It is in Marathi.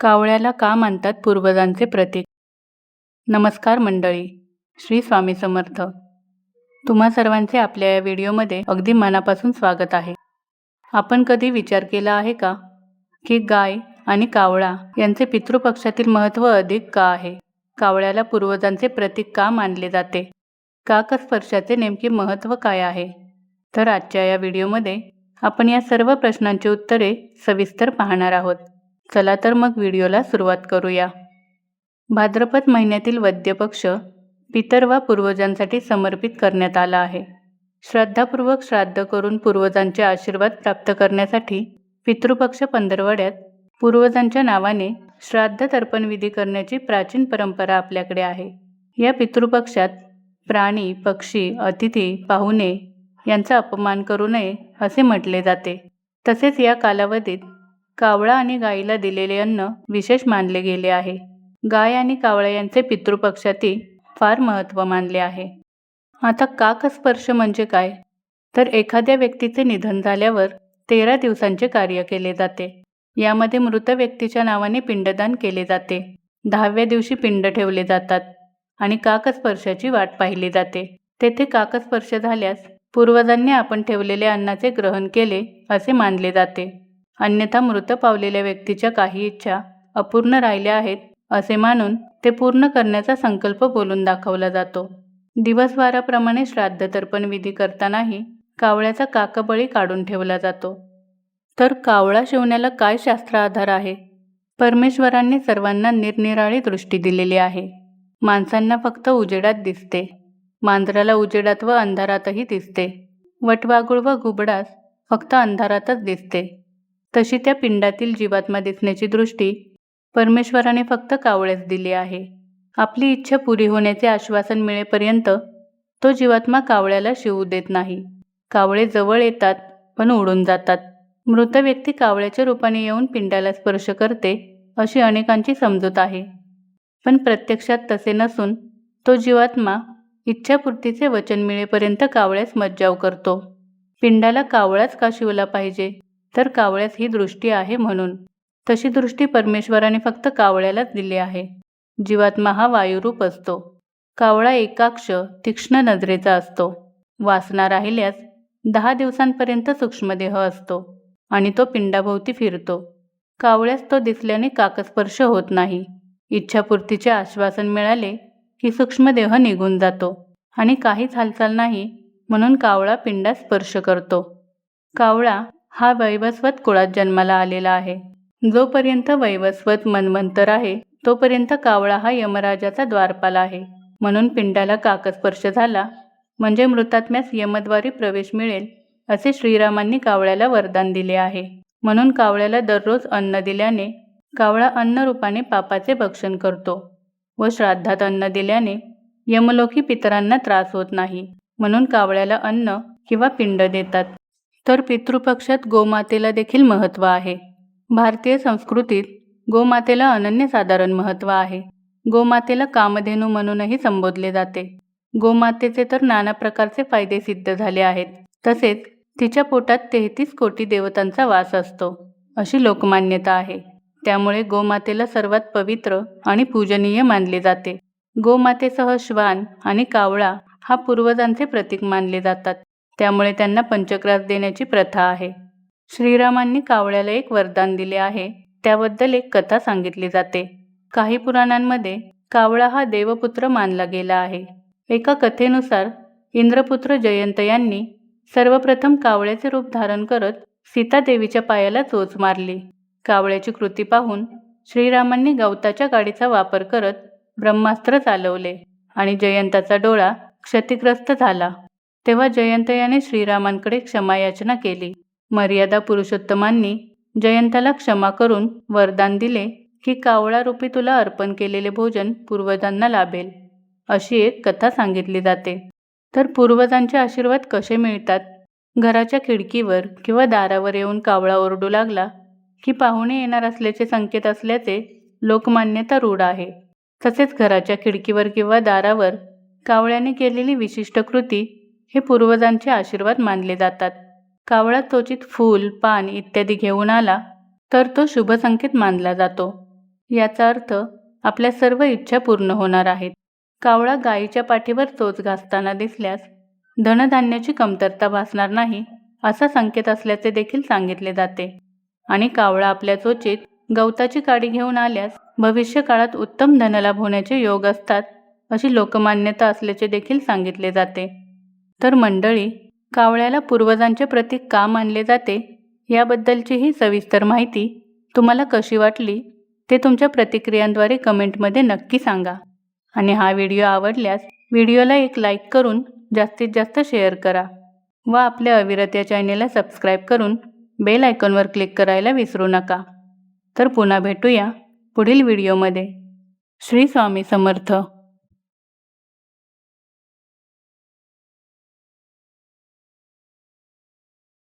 कावळ्याला का मानतात पूर्वजांचे प्रतीक? नमस्कार मंडळी श्री स्वामी समर्थ. तुम्हा सर्वांचे आपल्या या व्हिडिओमध्ये अगदी मनापासून स्वागत आहे. आपण कधी विचार केला आहे का? की गाय आणि कावळा यांचे पितृपक्षातील महत्त्व अधिक का आहे? कावळ्याला पूर्वजांचे प्रतीक का मानले जाते? काकस्पर्शाचे नेमके महत्त्व काय आहे? तर आजच्या या व्हिडिओमध्ये आपण या सर्व प्रश्नांची उत्तरे सविस्तर पाहणार आहोत. चला तर मग व्हिडिओला सुरुवात करूया. भाद्रपद महिन्यातील वद्यपक्ष पितर वा पूर्वजांसाठी समर्पित करण्यात आला आहे. श्रद्धापूर्वक श्राद्ध करून पूर्वजांचे आशीर्वाद प्राप्त करण्यासाठी पितृपक्ष पंधरवड्यात पूर्वजांच्या नावाने श्राद्ध तर्पणविधी करण्याची प्राचीन परंपरा आपल्याकडे आहे. या पितृपक्षात प्राणी पक्षी अतिथी पाहुणे यांचा अपमान करू नये असे म्हटले जाते. तसेच या कालावधीत कावळा आणि गायीला दिलेले अन्न विशेष मानले गेले आहे. गाय आणि कावळा यांचे पितृपक्षातील फार महत्त्व मानले आहे. आता काकस्पर्श म्हणजे काय? तर एखाद्या व्यक्तीचे निधन झाल्यावर तेरा दिवसांचे कार्य केले जाते. यामध्ये मृत व्यक्तीच्या नावाने पिंडदान केले जाते. दहाव्या दिवशी पिंड ठेवले जातात आणि काकस्पर्शाची वाट पाहिली जाते. तेथे काकस्पर्श झाल्यास पूर्वजांनी आपण ठेवलेल्या अन्नाचे ग्रहण केले असे मानले जाते. अन्यथा मृत पावलेल्या व्यक्तीच्या काही इच्छा अपूर्ण राहिल्या आहेत असे मानून ते पूर्ण करण्याचा संकल्प बोलून दाखवला जातो. दिवसवाराप्रमाणे श्राद्ध तर्पण विधी करतानाही कावळ्याचा काकबळी काढून ठेवला जातो. तर कावळा शिवण्याला काय शास्त्र आधार आहे? परमेश्वरांनी सर्वांना निरनिराळी दृष्टी दिलेली आहे. माणसांना फक्त उजेडात दिसते. मांजराला उजेडात व अंधारातही दिसते. वटवागुळ व घुबडास फक्त अंधारातच दिसते. तशी त्या पिंडातील जीवात्मा दिसण्याची दृष्टी परमेश्वराने फक्त कावळ्यास दिली आहे. आपली इच्छा पुरी होण्याचे आश्वासन मिळेपर्यंत तो जीवात्मा कावळ्याला शिवू देत नाही. कावळे जवळ येतात पण उडून जातात. मृत व्यक्ती कावळ्याच्या रूपाने येऊन पिंडाला स्पर्श करते अशी अनेकांची समजूत आहे. पण प्रत्यक्षात तसे नसून तो जीवात्मा इच्छापूर्तीचे वचन मिळेपर्यंत कावळ्यास मज्जाव करतो. पिंडाला कावळाच का शिवला पाहिजे? तर कावळ्यास ही दृष्टी आहे म्हणून. तशी दृष्टी परमेश्वराने फक्त कावळ्यालाच दिली आहे. जीवात्मा हा वायुरूप असतो. कावळा एकाक्ष तीक्ष्ण नजरेचा असतो. वासना राहिल्यास दहा दिवसांपर्यंत सूक्ष्मदेह असतो आणि तो पिंडाभोवती फिरतो. कावळ्यास तो दिसल्याने काकस्पर्श होत नाही. इच्छापूर्तीचे आश्वासन मिळाले की सूक्ष्मदेह निघून जातो आणि काहीच हालचाल नाही म्हणून कावळा पिंडास स्पर्श करतो. कावळा हा वैवस्वत कुळात जन्माला आलेला आहे. जोपर्यंत वैवस्वत मनवंतर आहे तोपर्यंत कावळा हा यमराजाचा द्वारपाल आहे. म्हणून पिंडाला काकस्पर्श झाला म्हणजे मृतात्म्यास यमद्वारी प्रवेश मिळेल असे श्रीरामांनी कावळ्याला वरदान दिले आहे. म्हणून कावळ्याला दररोज अन्न दिल्याने कावळा अन्न रूपाने पापाचे भक्षण करतो व श्राद्धात अन्न दिल्याने यमलोकी पितरांना त्रास होत नाही. म्हणून कावळ्याला अन्न किंवा पिंड देतात. तर पितृपक्षात गोमातेला देखील महत्त्व आहे. भारतीय संस्कृतीत गोमातेला अनन्यसाधारण महत्त्व आहे. गोमातेला कामधेनू म्हणूनही संबोधले जाते. गोमातेचे तर नाना प्रकारचे फायदे सिद्ध झाले आहेत. तसेच तिच्या पोटात तेहतीस कोटी देवतांचा वास असतो अशी लोकमान्यता आहे. त्यामुळे गोमातेला सर्वात पवित्र आणि पूजनीय मानले जाते. गोमातेसह श्वान आणि कावळा हा पूर्वजांचे प्रतीक मानले जातात. त्यामुळे त्यांना पंचक्रास देण्याची प्रथा आहे. श्रीरामांनी कावळ्याला एक वरदान दिले आहे. त्याबद्दल एक कथा सांगितली जाते. काही पुराणांमध्ये कावळा हा देवपुत्र मानला गेला आहे. एका कथेनुसार इंद्रपुत्र जयंत यांनी सर्वप्रथम कावळ्याचे रूप धारण करत सीतादेवीच्या पायाला चोच मारली. कावळ्याची कृती पाहून श्रीरामांनी गवताच्या गाडीचा वापर करत ब्रह्मास्त्र चालवले आणि जयंताचा डोळा क्षतिग्रस्त झाला. तेव्हा जयंत याने श्रीरामांकडे क्षमायाचना केली. मर्यादा पुरुषोत्तमांनी जयंताला क्षमा करून वरदान दिले की कावळा रूपी तुला अर्पण केलेले भोजन पूर्वजांना लाभेल अशी एक कथा सांगितली जाते. तर पूर्वजांचे आशीर्वाद कसे मिळतात? घराच्या खिडकीवर किंवा दारावर येऊन कावळा ओरडू लागला की पाहुणे येणार असल्याचे संकेत असल्याचे लोकमान्यता रूढ आहे. तसेच घराच्या खिडकीवर किंवा दारावर कावळ्याने केलेली विशिष्ट कृती हे पूर्वजांचे आशीर्वाद मानले जातात. कावळा त्वचित फूल पान इत्यादी घेऊन आला तर तो शुभ संकेत मानला जातो. याचा अर्थ आपल्या सर्व इच्छा पूर्ण होणार आहेत. कावळा गायीच्या पाठीवर चोच घासताना दिसल्यास धनधान्याची कमतरता भासणार नाही असा संकेत असल्याचे देखील सांगितले जाते. आणि कावळा आपल्या चोचीत गवताची काडी घेऊन आल्यास भविष्य काळात उत्तम धनलाभ होण्याचे योग असतात अशी लोकमान्यता असल्याचे देखील सांगितले जाते. तर मंडळी कावळ्याला पूर्वजांचे प्रतीक का मानले जाते याबद्दलची ही सविस्तर माहिती तुम्हाला कशी वाटली ते तुमच्या प्रतिक्रियांद्वारे कमेंटमध्ये नक्की सांगा. आणि हा व्हिडिओ आवडल्यास व्हिडिओला एक लाईक करून जास्तीत जास्त शेअर करा व आपल्या अविरत या चॅनेलला सबस्क्राईब करून बेल आयकॉनवर क्लिक करायला विसरू नका. तर पुन्हा भेटूया पुढील व्हिडिओमध्ये. श्री स्वामी समर्थ.